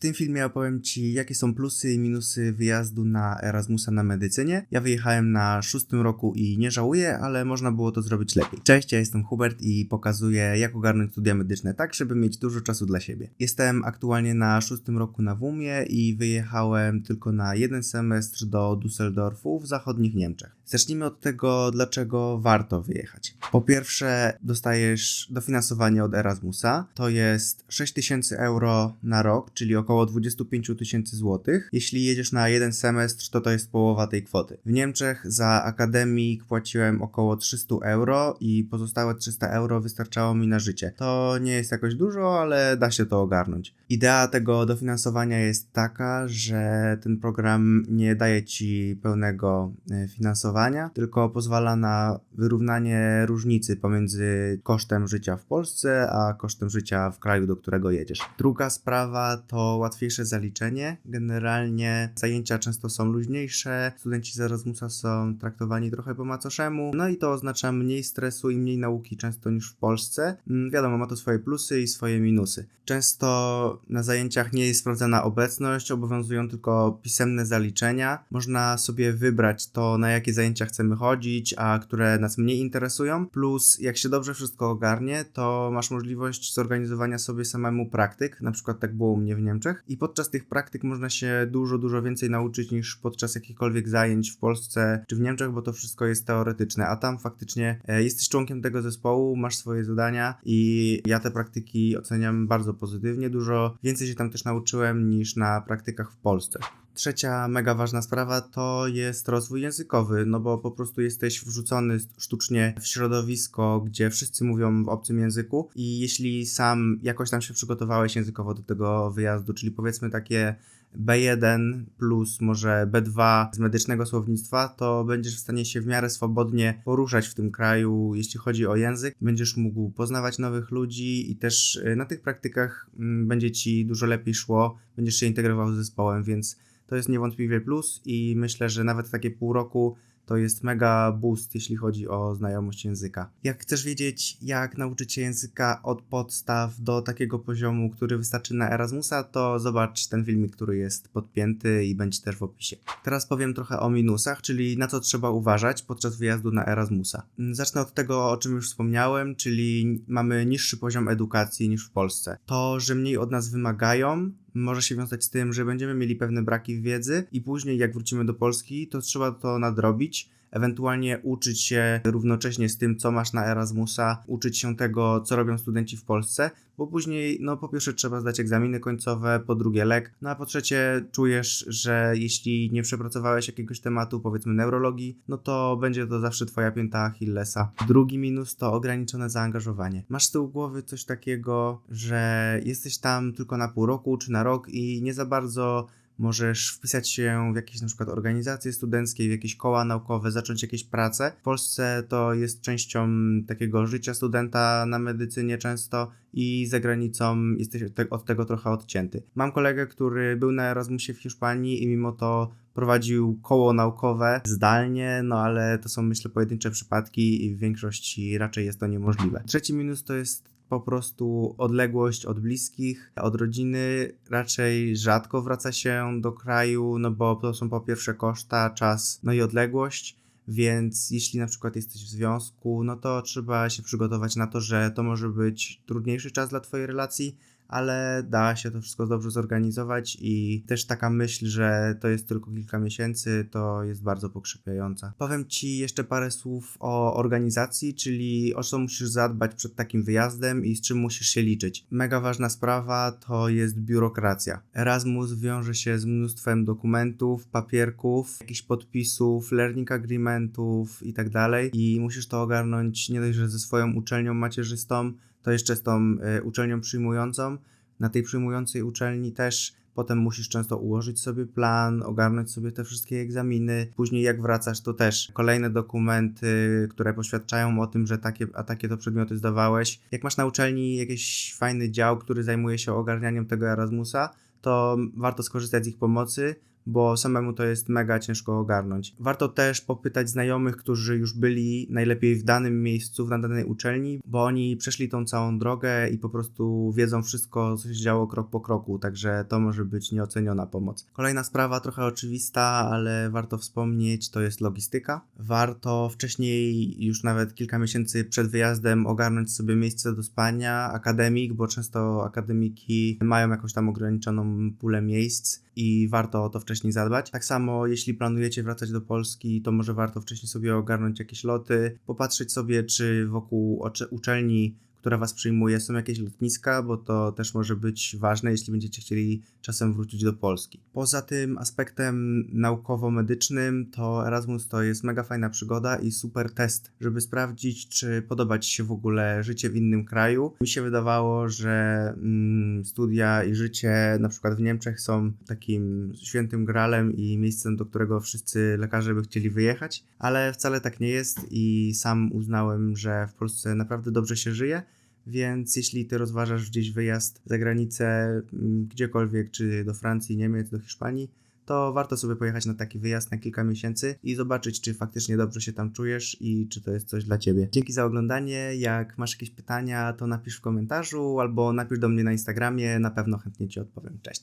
tym filmie opowiem Ci, jakie są plusy i minusy wyjazdu na Erasmusa na medycynie. Ja wyjechałem na szóstym roku i nie żałuję, ale można było to zrobić lepiej. Cześć, ja jestem Hubert i pokazuję, jak ogarnąć studia medyczne tak, żeby mieć dużo czasu dla siebie. Jestem aktualnie na szóstym roku na WUMie i wyjechałem tylko na jeden semestr do Düsseldorfu w zachodnich Niemczech. Zacznijmy od tego, dlaczego warto wyjechać. Po pierwsze, dostajesz dofinansowanie od Erasmusa. To jest 6000 euro na rok, czyli około 25 tysięcy złotych. Jeśli jedziesz na jeden semestr, to to jest połowa tej kwoty. W Niemczech za akademik płaciłem około 300 euro i pozostałe 300 euro wystarczało mi na życie. To nie jest jakoś dużo, ale da się to ogarnąć. Idea tego dofinansowania jest taka, że ten program nie daje ci pełnego e, tylko pozwala na wyrównanie różnicy pomiędzy kosztem życia w Polsce a kosztem życia w kraju, do którego jedziesz. Druga sprawa to łatwiejsze zaliczenie. Generalnie zajęcia często są luźniejsze, studenci z Erasmusa są traktowani trochę po macoszemu, no i to oznacza mniej stresu i mniej nauki często niż w Polsce. Mm, Wiadomo, ma to swoje plusy i swoje minusy. Często na zajęciach nie jest sprawdzana obecność, obowiązują tylko pisemne zaliczenia. Można sobie wybrać to, na jakie zajęcia chcemy chodzić, a które nas mniej interesują. Plus, jak się dobrze wszystko ogarnie, to masz możliwość zorganizowania sobie samemu praktyk. Na przykład tak było u mnie w Niemczech. I podczas tych praktyk można się dużo, dużo więcej nauczyć niż podczas jakichkolwiek zajęć w Polsce czy w Niemczech, bo to wszystko jest teoretyczne. A tam faktycznie e, jesteś członkiem tego zespołu, masz swoje zadania i ja te praktyki oceniam bardzo pozytywnie. Dużo więcej się tam też nauczyłem niż na praktykach w Polsce. Trzecia mega ważna sprawa to jest rozwój językowy, no bo po prostu jesteś wrzucony sztucznie w środowisko, gdzie wszyscy mówią w obcym języku i jeśli sam jakoś tam się przygotowałeś językowo do tego wyjazdu, czyli powiedzmy takie B1 plus może B2 z medycznego słownictwa, to będziesz w stanie się w miarę swobodnie poruszać w tym kraju, jeśli chodzi o język. Będziesz mógł poznawać nowych ludzi i też y, na tych praktykach mm, będzie ci dużo lepiej szło, będziesz się integrował z zespołem, więc to jest niewątpliwie plus i myślę, że nawet takie pół roku to jest mega boost, jeśli chodzi o znajomość języka. Jak chcesz wiedzieć, jak nauczyć się języka od podstaw do takiego poziomu, który wystarczy na Erasmusa, to zobacz ten filmik, który jest podpięty i będzie też w opisie. Teraz powiem trochę o minusach, czyli na co trzeba uważać podczas wyjazdu na Erasmusa. Zacznę od tego, o czym już wspomniałem, czyli mamy niższy poziom edukacji niż w Polsce. To, że mniej od nas wymagają, może się wiązać z tym, że będziemy mieli pewne braki w wiedzy i później jak wrócimy do Polski, to trzeba to nadrobić ewentualnie uczyć się równocześnie z tym, co masz na Erasmusa, uczyć się tego, co robią studenci w Polsce, bo później, no po pierwsze trzeba zdać egzaminy końcowe, po drugie lek, no a po trzecie czujesz, że jeśli nie przepracowałeś jakiegoś tematu, powiedzmy neurologii, no to będzie to zawsze twoja pięta Achillesa. Drugi minus to ograniczone zaangażowanie. Masz z tyłu głowy coś takiego, że jesteś tam tylko na pół roku czy na rok i nie za bardzo Możesz wpisać się w jakieś na przykład organizacje studenckie, w jakieś koła naukowe, zacząć jakieś prace. W Polsce to jest częścią takiego życia studenta na medycynie często i za granicą jesteś od tego trochę odcięty. Mam kolegę, który był na Erasmusie w Hiszpanii i mimo to prowadził koło naukowe zdalnie, no ale to są myślę pojedyncze przypadki i w większości raczej jest to niemożliwe. Trzeci minus to jest po prostu odległość od bliskich, od rodziny. Raczej rzadko wraca się do kraju, no bo to są po pierwsze koszta, czas, no i odległość. Więc jeśli na przykład jesteś w związku, no to trzeba się przygotować na to, że to może być trudniejszy czas dla Twojej relacji, ale da się to wszystko dobrze zorganizować i też taka myśl, że to jest tylko kilka miesięcy, to jest bardzo pokrzepiająca. Powiem Ci jeszcze parę słów o organizacji, czyli o co musisz zadbać przed takim wyjazdem i z czym musisz się liczyć. Mega ważna sprawa to jest biurokracja. Erasmus wiąże się z mnóstwem dokumentów, papierków, jakichś podpisów, learning agreementów i tak dalej i musisz to ogarnąć nie dość, że ze swoją uczelnią macierzystą, to jeszcze z tą y, uczelnią przyjmującą. Na tej przyjmującej uczelni też potem musisz często ułożyć sobie plan, ogarnąć sobie te wszystkie egzaminy. Później jak wracasz, to też kolejne dokumenty, które poświadczają o tym, że takie, a takie to przedmioty zdawałeś. Jak masz na uczelni jakiś fajny dział, który zajmuje się ogarnianiem tego Erasmusa, to warto skorzystać z ich pomocy, bo samemu to jest mega ciężko ogarnąć. Warto też popytać znajomych, którzy już byli najlepiej w danym miejscu, na danej uczelni, bo oni przeszli tą całą drogę i po prostu wiedzą wszystko, co się działo krok po kroku, także to może być nieoceniona pomoc. Kolejna sprawa, trochę oczywista, ale warto wspomnieć, to jest logistyka. Warto wcześniej, już nawet kilka miesięcy przed wyjazdem, ogarnąć sobie miejsce do spania, akademik, bo często akademiki mają jakąś tam ograniczoną pulę miejsc i warto to wcześniej zadbać. Tak samo, jeśli planujecie wracać do Polski, to może warto wcześniej sobie ogarnąć jakieś loty, popatrzeć sobie, czy wokół uczelni która Was przyjmuje, są jakieś lotniska, bo to też może być ważne, jeśli będziecie chcieli czasem wrócić do Polski. Poza tym aspektem naukowo-medycznym, to Erasmus to jest mega fajna przygoda i super test, żeby sprawdzić, czy podoba Ci się w ogóle życie w innym kraju. Mi się wydawało, że mm, studia i życie na przykład w Niemczech są takim świętym gralem i miejscem, do którego wszyscy lekarze by chcieli wyjechać, ale wcale tak nie jest i sam uznałem, że w Polsce naprawdę dobrze się żyje. Więc jeśli ty rozważasz gdzieś wyjazd za granicę, mm, gdziekolwiek, czy do Francji, Niemiec, do Hiszpanii, to warto sobie pojechać na taki wyjazd na kilka miesięcy i zobaczyć, czy faktycznie dobrze się tam czujesz i czy to jest coś dla ciebie. Dzięki za oglądanie. Jak masz jakieś pytania, to napisz w komentarzu albo napisz do mnie na Instagramie, na pewno chętnie ci odpowiem. Cześć.